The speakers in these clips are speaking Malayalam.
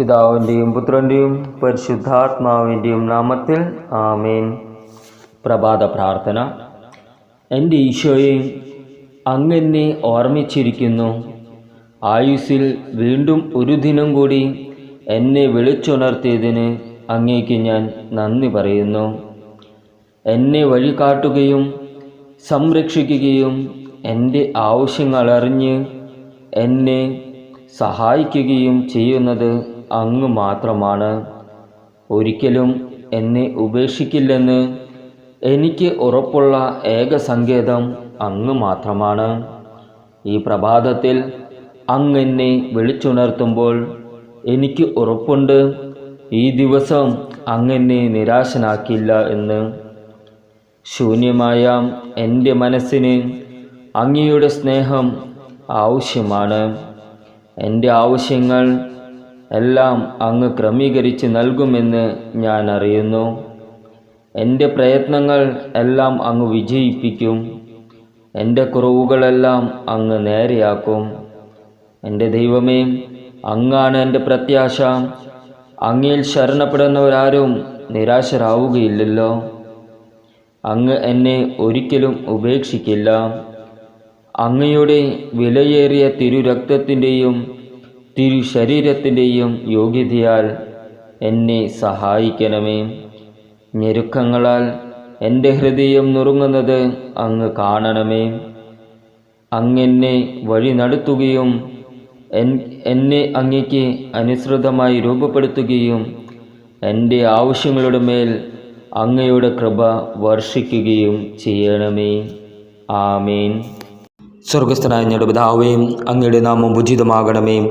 പിതാവിന്റെയും പുത്രന്റെയും പരിശുദ്ധാത്മാവിന്റെയും നാമത്തിൽ ആമേൻ. പ്രഭാത പ്രാർത്ഥന. എന്റെ ഈശോയെ അങ്ങെന്നെ ഓർമ്മിച്ചിരിക്കുന്നു. ആയുസ്സിൽ വീണ്ടും ഒരു ദിനം കൂടി എന്നെ വിളിച്ചുണർത്തിയതിന് അങ്ങേക്ക് ഞാൻ നന്ദി പറയുന്നു. എന്നെ വഴികാട്ടുകയും സംരക്ഷിക്കുകയും എന്റെ ആവശ്യങ്ങൾ അറിഞ്ഞ് എന്നെ സഹായിക്കുകയും ചെയ്യുന്നത് അങ്ങ് മാത്രമാണ്. ഒരിക്കലും എന്നെ ഉപേക്ഷിക്കില്ലെന്ന് എനിക്ക് ഉറപ്പുള്ള ഏക സങ്കേതം അങ്ങ് മാത്രമാണ്. ഈ പ്രഭാതത്തിൽ അങ്ങ് എന്നെ വിളിച്ചുണർത്തുമ്പോൾ എനിക്ക് ഉറപ്പുണ്ട്. ഈ ദിവസം അങ്ങെന്നെ നിരാശനാക്കില്ല എന്ന്. ശൂന്യമായ എന്റെ മനസ്സിന് അങ്ങയുടെ സ്നേഹം ആവശ്യമാണ്. എന്റെ ആവശ്യങ്ങൾ എല്ലാം അങ്ങ് ക്രമീകരിച്ച് നൽകുമെന്ന് ഞാൻ അറിയുന്നു. എന്റെ പ്രയത്നങ്ങൾ എല്ലാം അങ്ങ് വിജയിപ്പിക്കും. എന്റെ കുറവുകളെല്ലാം അങ്ങ് നേരെയാക്കും. എന്റെ ദൈവമേ അങ്ങാണ് എന്റെ പ്രത്യാശ. അങ്ങയിൽ ശരണപ്പെടുന്നവരാരും നിരാശരാവുകയില്ലല്ലോ. അങ്ങ് എന്നെ ഒരിക്കലും ഉപേക്ഷിക്കില്ല. അങ്ങയുടെ വിലയേറിയ തിരുരക്തത്തിന്റെയും തിരു ശരീരത്തിന്റെയും യോഗ്യതയാൽ എന്നെ സഹായിക്കണമേ. ഞെരുക്കങ്ങളാൽ എന്റെ ഹൃദയം നുറുങ്ങുന്നത് അങ്ങ് കാണണമേ. അങ്ങെന്നെ വഴി നടത്തുകയും എന്നെ അങ്ങയ്ക്ക് അനുസൃതമായി രൂപപ്പെടുത്തുകയും എന്റെ ആവശ്യങ്ങളുടെ മേൽ അങ്ങയുടെ കൃപ വർഷിക്കുകയും ചെയ്യണമേ. ആമേൻ. സ്വർഗസ്ഥനായ ഞങ്ങളുടെ പിതാവേയും അങ്ങയുടെ നാമം ഉചിതമാകണമേ.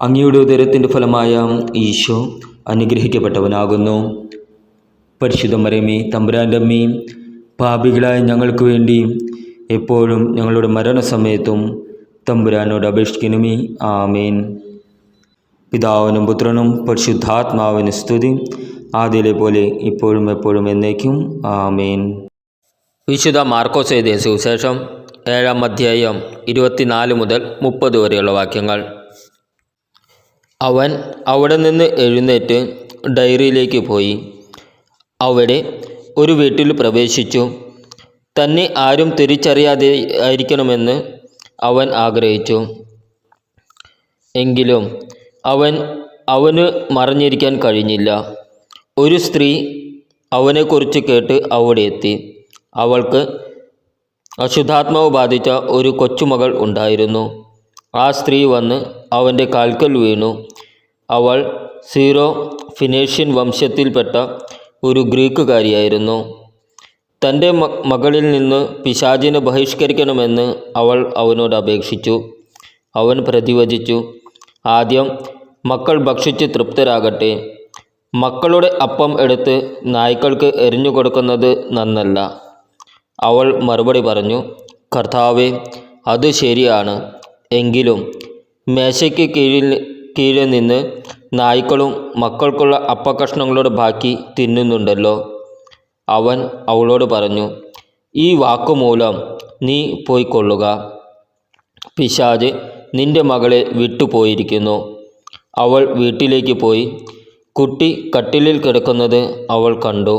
അങ്ങയുടെ ഉദരത്തിന്റെ ഫലമായ ഈശോ അനുഗ്രഹിക്കപ്പെട്ടവനാകുന്നു. പരിശുദ്ധ മരമേ തമ്പുരാന്റെ അമ്മയും പാപികളായ ഞങ്ങൾക്ക് വേണ്ടി എപ്പോഴും ഞങ്ങളുടെ മരണസമയത്തും തമ്പുരാനോട് അപേക്ഷിക്കണമേ. ആമേൻ. പിതാവിനും പുത്രനും പരിശുദ്ധാത്മാവിന് സ്തുതി. ആദ്യയിലെ പോലെ ഇപ്പോഴും എപ്പോഴും എന്നേക്കും. ആമേൻ. വിശുദ്ധ മാർക്കോസ് എഴുതിയ സുവിശേഷം ഏഴാം അധ്യായം ഇരുപത്തിനാല് മുതൽ മുപ്പത് വരെയുള്ള വാക്യങ്ങൾ. അവൻ അവിടെ നിന്ന് എഴുന്നേറ്റ് ഡയറിയിലേക്ക് പോയി. അവിടെ ഒരു വീട്ടിൽ പ്രവേശിച്ചു. തന്നെ ആരും തിരിച്ചറിയാതെ ആയിരിക്കണമെന്ന് അവൻ ആഗ്രഹിച്ചു. എങ്കിലും അവൻ അവന് മറിഞ്ഞിരിക്കാൻ കഴിഞ്ഞില്ല. ഒരു സ്ത്രീ അവനെക്കുറിച്ച് കേട്ട് അവിടെ എത്തി. അവൾക്ക് അശുദ്ധാത്മാവ് ബാധിച്ച ഒരു കൊച്ചുമകൾ ഉണ്ടായിരുന്നു. ആ സ്ത്രീ വന്ന് അവന്റെ കാൽക്കൽ വീണു. അവൾ സീറോ ഫിനേഷ്യൻ വംശത്തിൽപ്പെട്ട ഒരു ഗ്രീക്കുകാരിയായിരുന്നു. തന്റെ മകളിൽ നിന്ന് പിശാചിനെ ബഹിഷ്കരിക്കണമെന്ന് അവൾ അവനോട് അപേക്ഷിച്ചു. അവൻ പ്രതിവചിച്ചു ആദ്യം മക്കൾ ഭക്ഷിച്ച് തൃപ്തരാകട്ടെ. മക്കളുടെ അപ്പം എടുത്ത് നായ്ക്കൾക്ക് എറിഞ്ഞു കൊടുക്കുന്നത് നന്നല്ല. അവൾ മറുപടി പറഞ്ഞു കർത്താവേ അത് ശരിയാണ്. എങ്കിലും മേശയ്ക്ക് കീഴിൽ കീഴിൽ നിന്ന് നായ്ക്കളും മക്കൾക്കുള്ള അപ്പക്കഷ്ണങ്ങളുടെ ബാക്കി തിന്നുന്നുണ്ടല്ലോ. അവൻ അവളോട് പറഞ്ഞു ഈ വാക്കുമൂലം നീ പോയിക്കൊള്ളുക. പിശാജ് നിന്റെ മകളെ വിട്ടുപോയിരിക്കുന്നു. അവൾ വീട്ടിലേക്ക് പോയി. കുട്ടി കട്ടിലിൽ കിടക്കുന്നത് അവൾ കണ്ടു.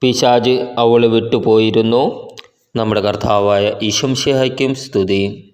പിശാജ് അവൾ വിട്ടുപോയിരുന്നു. നമ്മുടെ കർത്താവായ ഈശംഷേഹയ്ക്കും സ്തുതി.